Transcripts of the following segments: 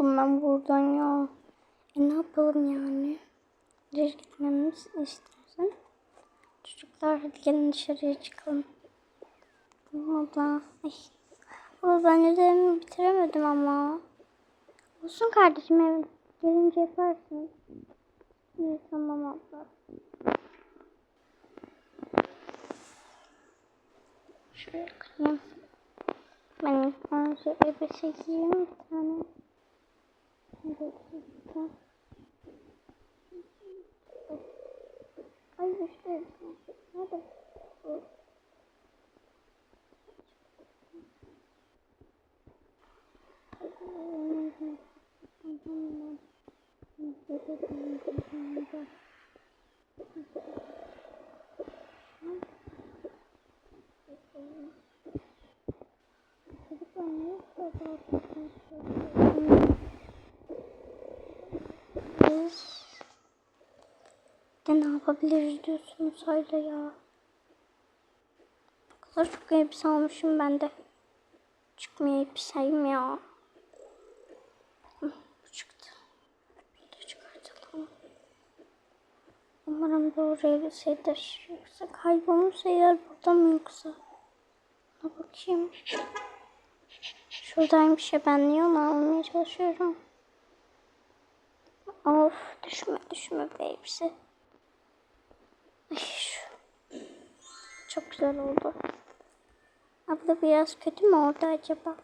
sıkıldım ben buradan ya. E ne yapalım yani? Nereye gitmemiz istersen? Çocuklar hadi gelin dışarıya çıkalım. Abla. Ay. Abla ben ödevimi bitiremedim ama. Olsun kardeşim ev gelince yaparsın. İyi tamam abla. Şuraya koyayım. Ben önce elbise giyeyim bir tane. Ay işte. Yapabiliriz diyorsunuz hala ya. O kadar çok elbise almışım ben de. Çıkmıyor elbiseyim ya. Bu çıktı. De çıkartalım. Umarım doğru elbisedir. Yoksa kaybolmuş eğer burada mı yoksa? Buna bakayım. Şuradaymış ya ben niye onu almaya çalışıyorum. Of düşme düşme be elbise. Şu. Çok güzel oldu. Abla biraz kötü mü oldu acaba?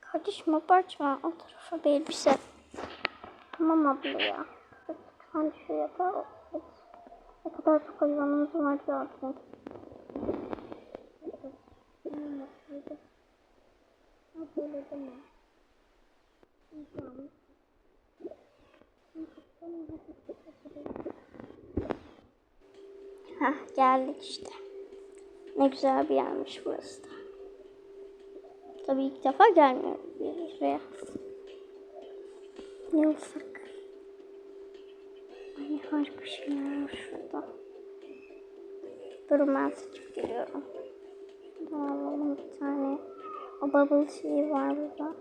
Kardeşim abartma. O tarafa bir elbise. Tamam abla ya. Lütfen şuraya da. Ne kadar çok hayvanımız var zaten. Böyle deme. Hah geldik işte. Ne güzel bir yermiş burası da. Tabii ilk defa gelmiyorum buraya. Ne ufak. Ay harika şeyler var şurada. Durun ben seçip geliyorum. Alalım bir tane. O bubble tea var burada.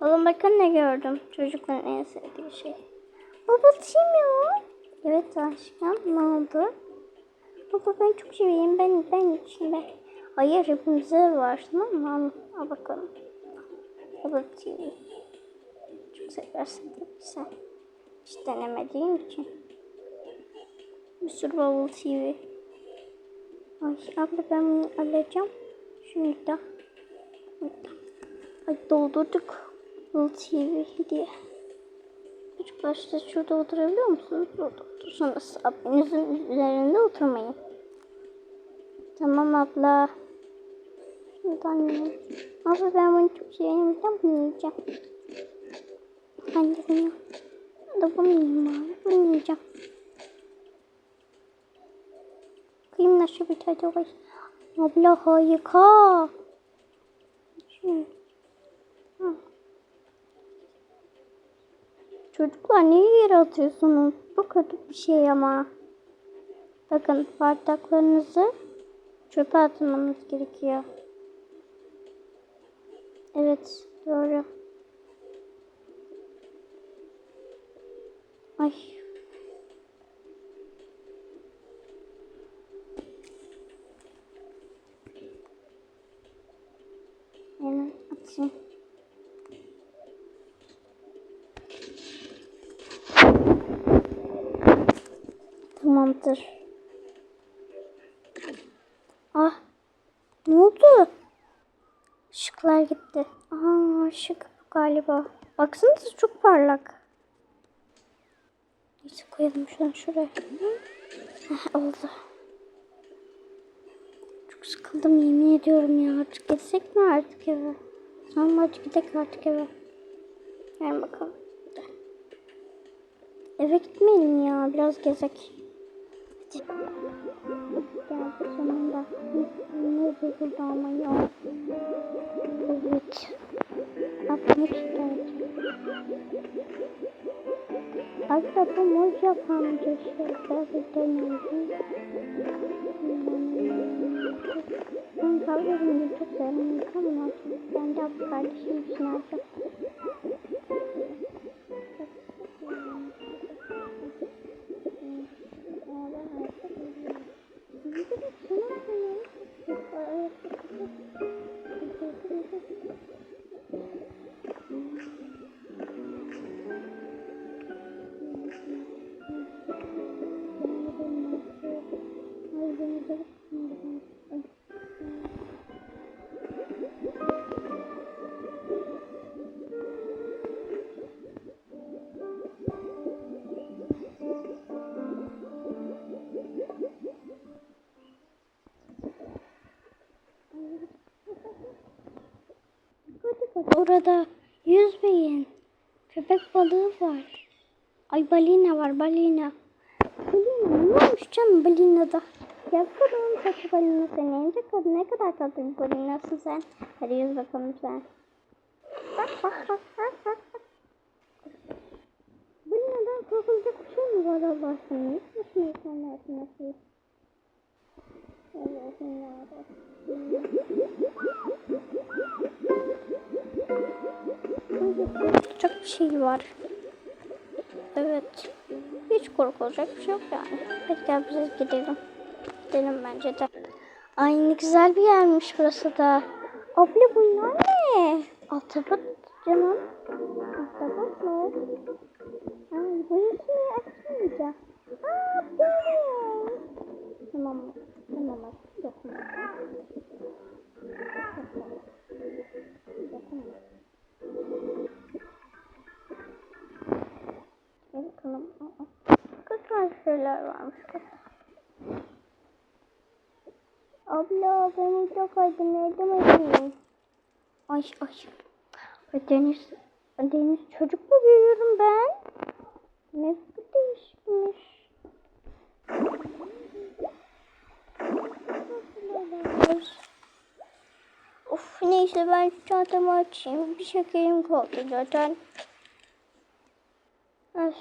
Oğlum bakın ne gördüm. Çocukların en sevdiği şey. Bubble tea mi o? Evet aşkım ne oldu? Baba ben çok seveyim. Ben ben içinde. Hayır hepimize var tamam mı? Al, al bakalım. Bubble tea. Çok seversin tabii sen. Hiç denemediğim için. Bir sürü bubble tea. Ay abla ben bunu alacağım. Şunu da. Ay doldurduk. Bubble tea diye. Çocuklar işte şurada oturabiliyor musunuz? Burada otursanız abinizin üzerinde oturmayın. Tamam abla. Şuradan yiyelim. Abla ben bunu çok. Ben bunu yiyeceğim. Ben de bunu. Ben bunu yiyeyim abi. Bunu yiyeceğim. Kıyım nasıl bir tadı var. Abla harika. Şöyle. Çocuklar niye yere atıyorsunuz? Bu kötü bir şey ama. Bakın bardaklarınızı çöpe atmanız gerekiyor. Evet doğru. Ay. Hemen atayım. Tamamdır. Ah. Ne oldu? Işıklar gitti. Aa ışık galiba. Baksanıza çok parlak. Neyse koyalım şunu şuraya. Heh, oldu. Çok sıkıldım yemin ediyorum ya. Artık gitsek mi artık eve? Tamam hadi gidelim artık eve. Gel bakalım. Eve gitmeyelim ya. Biraz gezek. Geldi sonunda. Ne burada ama ya. Evet. Atmak isterdim. Acaba muz yapan şeyler deneyelim. Ben kahverengi çok sevmiyorum ama ben de bu kardeşim için alacağım. Orada. Yüzmeyin. Köpek balığı var. Ay balina var balina. Balina ne olmuş canım balinada? Ya kadın tatlı balina seni. Ne kadar, ne kadar tatlı bir balinasın sen. Hadi yüz bakalım sen. Bak bak bak bak bak. bak. Balinadan korkulacak bir şey mi var Allah aşkına? Saçma insanlarsın nasıl? Allah'ım. Çok bir şey var. Evet. Hiç korkulacak bir şey yok yani. Hadi gel biz gidelim. Gidelim bence de. Ay ne güzel bir yermiş burası da. Abla bunlar ne? Ahtapot canım. Ahtapot mu? Ay bu işini açmayacağım. Aa bu ne? Tamam mı? Tamam mı? Dokunma. Dokunma. Bir bakalım. Aa, Güzel şeyler varmış. Abla ben burada kaldım. Nerede mi? Ay ay. Deniz, Deniz çocuk mu büyüyorum ben? Ne bu değişmiş. Of neyse ben çantamı açayım. Bir şekerim kaldı zaten. Öf.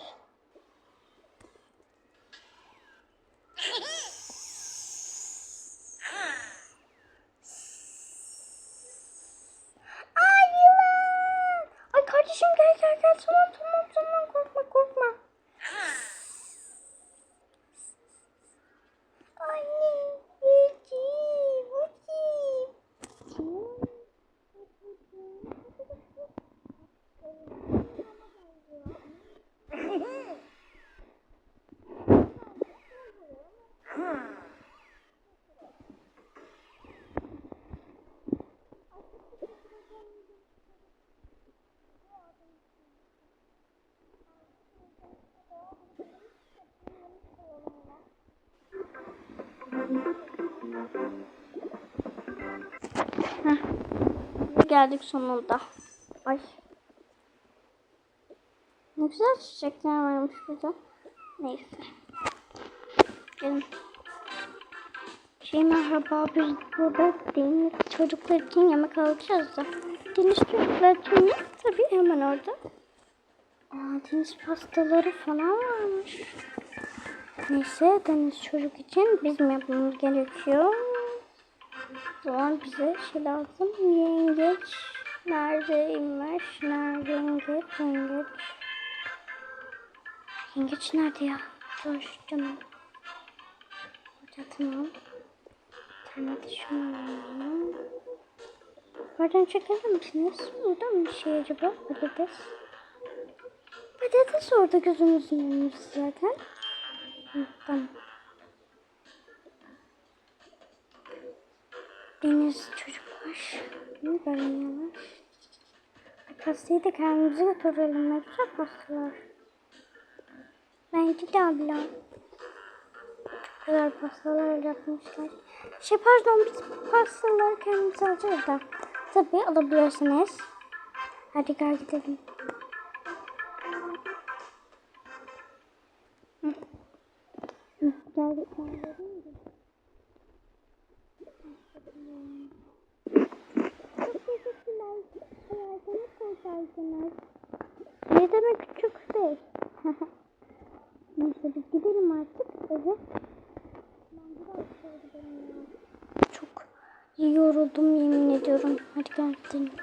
Ay yılan. Ay kardeşim gel gel gel. Tamam tamam korkma korkma. Anne. Yiyeceğim. Yiyeceğim. Heh. Geldik sonunda. Ay. Ne güzel çiçekler varmış burada. Neyse. Gelin. Şey merhaba biz burada deniz çocuklar için yemek alacağız da. Deniz çocuklar için ne? Tabii hemen orada. Aa, deniz pastaları falan varmış. Neyse deniz çocuk için bizim yapmamız gerekiyor. O zaman bize şey lazım. Yengeç neredeymiş? Nerede yengeç? Yengeç. Yengeç nerede ya? Dur canım. Burada tamam. Tane de şunu alalım. Buradan çekebilir misiniz? Burada mı bir şey acaba? Patates. Patates orada gözümüzün önünde zaten. Hı, tamam. Deniz çocuklar. Ne görünüyorlar? Pastayı da kendimize götürelim. Ne güzel pastalar. Bence de abla. Çok güzel pastalar yapmışlar. Şey pardon biz pastaları kendimiz alacağız da. Tabii alabilirsiniz. Hadi gel gidelim. Geldik. Çok teşekkürler. Hayatımı kurtardınız. Ne demek küçük şey. Neyse biz gidelim artık eve. Çok yoruldum yemin ediyorum. Hadi gel gidelim.